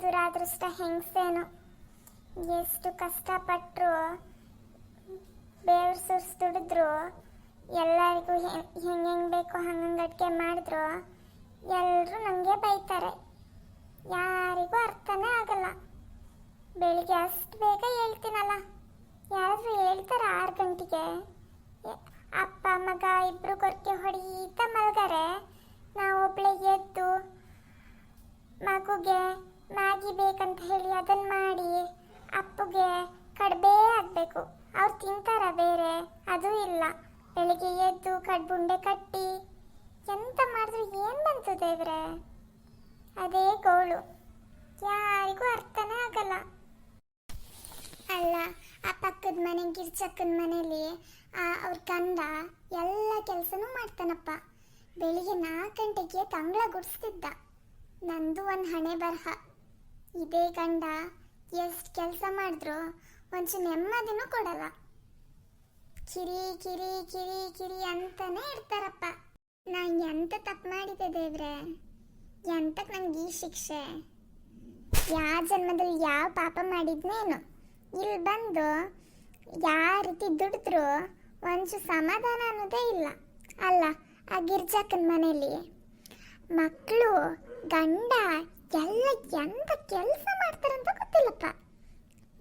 ದುರಾದೃಷ್ಟ ಹೆಂಗಸೇನು ಎಷ್ಟು ಕಷ್ಟಪಟ್ಟರು ಬೇವ್ರ ಸುರ್ಸ್ ದುಡಿದ್ರು, ಎಲ್ಲರಿಗೂ ಹೆಂಗೆ ಹೆಂಗೆ ಬೇಕೋ ಹಂಗಂಗೆ ಅಡುಗೆ ಮಾಡಿದ್ರು ಎಲ್ಲರೂ ನನಗೆ ಬೈತಾರೆ. ಯಾರಿಗೂ ಅರ್ಥನೇ ಆಗಲ್ಲ. ಬೆಳಿಗ್ಗೆ ಅಷ್ಟು ಬೇಗ ಹೇಳ್ತೀನಲ್ಲ. ಯಾರಾದ್ರೂ ಹೇಳ್ತಾರೆ ಆರು ಗಂಟೆಗೆ? ಅಪ್ಪ, ಮಗ ಇಬ್ರು ಕೊರಕೆ ಅಪ್ಪಗೆ ಕಡ್ಬೇ ಆಗಬೇಕು. ಅವ್ರು ತಿಂತಾರ ಬೇರೆ? ಅದು ಇಲ್ಲ. ಬೆಳಿಗ್ಗೆ ಎದ್ದು ಕಡ್ಬುಂಡೆ ಕಟ್ಟಿ ಎಂತ ಮಾಡಿದ್ರು ಏನು ಬಂತು ದೇವ್ರೆ? ಅದೇ ಗೋಳು. ಯಾರಿಗೂ ಅರ್ಥನೇ ಆಗಲ್ಲ. ಅಲ್ಲ, ಆ ಪಕ್ಕದ ಮನೆ ಗಿರ್ಚಕ್ಕನ ಮನೇಲಿ, ಆ ಅವ್ರ ಗಂಡ ಎಲ್ಲ ಕೆಲಸನೂ ಮಾಡ್ತಾನಪ್ಪ. ಬೆಳಿಗ್ಗೆ ನಾಲ್ಕು ಗಂಟೆಗೆ ತಂಗ್ಳ ಗುಡಿಸ್ತಿದ್ದ. ನಂದು ಒಂದು ಹಣೆ ಬರಹ. ಇದೇ ಗಂಡ ಎಷ್ಟು ಕೆಲಸ ಮಾಡಿದ್ರು ಒಂಚು ನೆಮ್ಮದಿನೂ ಕೊಡಲ್ಲ. ಕಿರಿ ಕಿರಿ ಕಿರಿ ಕಿರಿ ಅಂತಾನೆ ಇರ್ತಾರಪ್ಪ. ನಾ ಎಂತ ತಪ್ಪು ಮಾಡಿದೆ ದೇವ್ರೆ? ಎಂತಕ್ಕೆ ನಂಗೆ ಈ ಶಿಕ್ಷೆ? ಯಾವ ಜನ್ಮದಲ್ಲಿ ಯಾವ ಪಾಪ ಮಾಡಿದ್ನೇನು? ಇಲ್ಲಿ ಬಂದು ಯಾವ ರೀತಿ ದುಡಿದ್ರು ಒಂಚು ಸಮಾಧಾನ ಅನ್ನೋದೇ ಇಲ್ಲ. ಅಲ್ಲ, ಆ ಗಿರ್ಜಕ್ಕನ ಮನೆಯಲ್ಲಿ ಮಕ್ಕಳು ಗಂಡ ಎಲ್ಲ ಎಂತ ಕೆಲಸ ಗೊತ್ತಿಲ್ಲಪ್ಪ.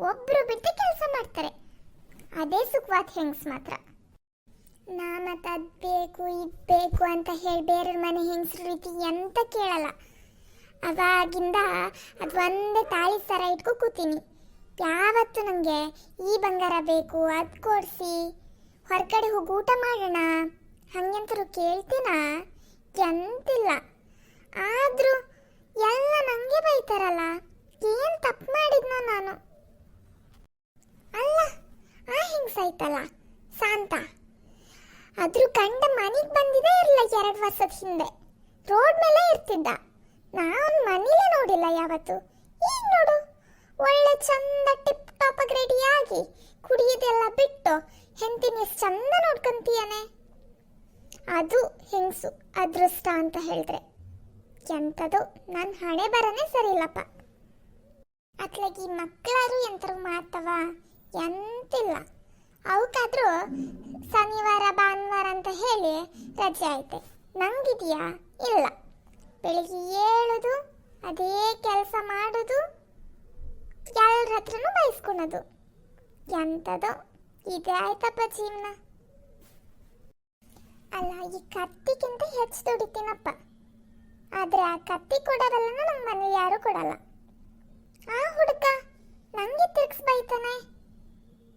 ಒಬ್ರು ಬಿಟ್ಟು ಕೆಲಸ ಮಾಡ್ತಾರೆ. ಅದೇ ಸುಖವಾದ ಹೆಂಗ್ಸ್ ಮಾತ್ರ. ನಾ ಮತ್ತೆ ಅದ್ ಬೇಕು, ಇದ್ ಬೇಕು ಅಂತ ಹೇಳಿ ಬೇರೆಯವ್ರ ಮನೆ ಹೆಂಗಸ್ರ ರೀತಿ ಎಂತ ಕೇಳಲ್ಲ. ಅವಾಗಿಂದ ಅದು ಒಂದೇ ತಾಳಿ ಸರ ಇಟ್ಕೊ ಕೂತೀನಿ. ಯಾವತ್ತು ನನಗೆ ಈ ಬಂಗಾರ ಬೇಕು, ಅದು ಕೊಡಿಸಿ. ಹೊರಗಡೆ ಹೋಗಿ ಊಟ ಮಾಡೋಣ. ಹಂಗಂತರು ಕೇಳ್ತೀನ? ಎಂತಿಲ್ಲ. ಆದರೂ ಎಲ್ಲ ನನಗೆ ಬೈತಾರಲ್ಲ. ಏನು ತಪ್ಪು ಮಾಡಿದ್ನೋ ನಾನು? ಅಲ್ಲ, ಆ ಹಿಂಗ್ಸಾಯ್ತಲ್ಲ ಸಾಂತ ಅದ್ರ ಕಂಡ ಮನೆಗೆ ಬಂದಿದೆ ಇರಲ್ಲ ಎರಡು ವರ್ಷದ ಹಿಂದೆ. ರೋಡ್ ಮೇಲೆ ಇರ್ತಿದ್ದ. ನಾನು ಮನೇಲೇ ನೋಡಿಲ್ಲ ಯಾವತ್ತು. ಈಗ ನೋಡು, ಒಳ್ಳೆ ಚಂದ ಟಿಪ್ ಟಾಪ್ ಆಗಿ ಕುಡಿಯೋದೆಲ್ಲ ಬಿಟ್ಟು ಎಷ್ಟು ಚಂದ ನೋಡ್ಕೊಂತೀಯನೆ. ಅದು ಹೆಂಗಸು, ಅದೃಷ್ಟ ಅಂತ ಹೇಳಿದ್ರೆ. ಎಂಥದು ನನ್ನ ಹಣೆ ಬರನೇ ಸರಿ ಇಲ್ಲಪ್ಪ ಅತ್ಲಾಗಿ ಮಕ್ಕಳಾರು ಎಂತರು ಮಾಡ್ತವ? ಎಂತಿಲ್ಲ. ಅವಕ್ಕಾದ್ರೂ ಶನಿವಾರ, ಭಾನುವಾರ ಅಂತ ಹೇಳಿ ರಜೆ ಐತೆ. ನಂಗಿದೆಯಾ? ಇಲ್ಲ. ಬೆಳಿಗ್ಗೆ ಏಳೋದು, ಅದೇ ಕೆಲಸ ಮಾಡೋದು ಎಲ್ಲರ ಹತ್ರನೂ ಬಯಸ್ಕೊಳೋದು ಎಂಥದೋ. ಇದೇ ಆಯ್ತಪ್ಪ ಜೀವನ. ಅಲ್ಲ, ಈ ಕತ್ತಿಗಿಂತ ಹೆಚ್ಚು ದುಡಿತೀನಪ್ಪ. ಆದ್ರೆ ಆ ಕತ್ತಿ ಕೊಡೋದಲ್ಲ ನಮ್ಮ ಮನೇಲಿ ಯಾರು ಕೊಡಲ್ಲ. ಆ ಹುಡುಗ, ನಂಗೆ ತಿರ್ಗ್ಸ್ ಬೈತಾನೆ.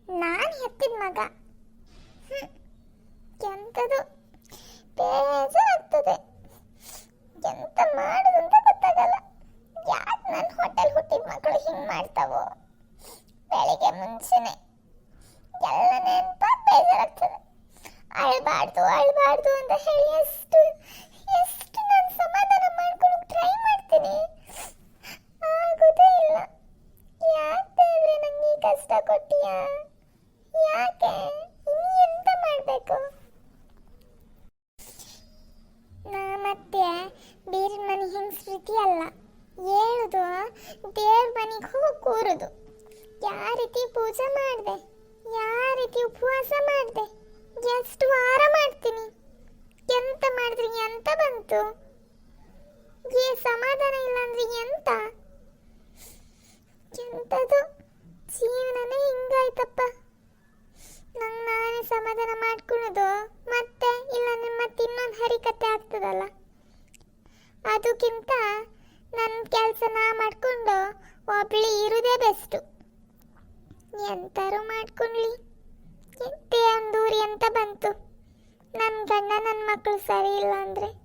ನಾನು ಹೆತ್ತಿದ ಮಗ. ಎಂತದು? ಬೇಜಾರಾಗ್ತದೆ. ಎಂತ ಮಾಡುದಂತ ಗೊತ್ತಾಗಲ್ಲ. ಯಾಕೆ ನನ್ನ ಹೋಟೆಲ್ ಹುಟ್ಟಿದ ಮಕ್ಕಳು ಹಿಂಗೆ ಮಾಡ್ತಾವೋ? ಬೆಳಿಗ್ಗೆ ಮುಂಚೆನೆ. ಎಲ್ಲ ನೆನಪ ಬೇಜಾರಾಗ್ತದೆ. ಅಳ್ಬಾರ್ದು ಅಳ್ಬಾರ್ದು ಅಂತ ಹೇಳಿ ಎಷ್ಟು ನಾನು ಸಮಾಧಾನ ಮಾಡ್ಕೊಂಡು ಟ್ರೈ ಮಾಡ್ತೀನಿ ಆಗೋದೇ ಇಲ್ಲ ಯಾಕೆ ದೇವ್ರೆ ನಂಗೆ ಈ ಕಷ್ಟ ಕೊಟ್ಟಿಯಾ ಯಾಕೆ? ಇನ್ನು ಎಂತ ಮಾಡಬೇಕು? ನಾ ಮತ್ತೆ ಬೇರೆ ಮನೆ ಹೆಂಗ್ ಸ್ಮೃತಿ ಅಲ್ಲ. ಹೇಳುದು, ದೇವ್ರ ಮನೆಗೆ ಹೋಗಿ ಕೂರುದು. ಯಾವ ರೀತಿ ಪೂಜೆ ಮಾಡಿದೆ? ಯಾವ ರೀತಿ ಉಪವಾಸ ಮಾಡಿದೆ? ಎಷ್ಟು ವಾರ ಮಾಡ್ತೀನಿ? ಎಂತ ಮಾಡಿದ್ರೆ ಎಂತ ಬಂತು? ಏ, ಸಮಾಧಾನ ಇಲ್ಲ ಅಂದ್ರೆ ಎಂತ? ಎಂತದು? ಜೀವನನೇ ಹಿಂಗಾಯ್ತಪ್ಪ. ನಂಗೆ ನಾನೇ ಸಮಾಧಾನ ಮಾಡ್ಕೊಳ್ಳೋದು ಮತ್ತೆ ಇಲ್ಲಾಂದ್ರೆ ಮತ್ತೆ ಇನ್ನೊಂದು ಹರಿಕತೆ ಆಗ್ತದಲ್ಲ. ಅದಕ್ಕಿಂತ ನನ್ನ ಕೆಲಸ ನಾ ಮಾಡಿಕೊಂಡು ಒಬ್ಳಿ ಇರೋದೇ ಬೆಸ್ಟು. ಎಂತಾರು ಮಾಡ್ಕೊಳ್ಳಿ ಎಂತೆ ಅಂದೂರಿ ಅಂತ ಬಂತು. ನನ್ನ ಗಂಡ ನನ್ನ ಮಕ್ಕಳು ಸರಿ ಇಲ್ಲ ಅಂದರೆ.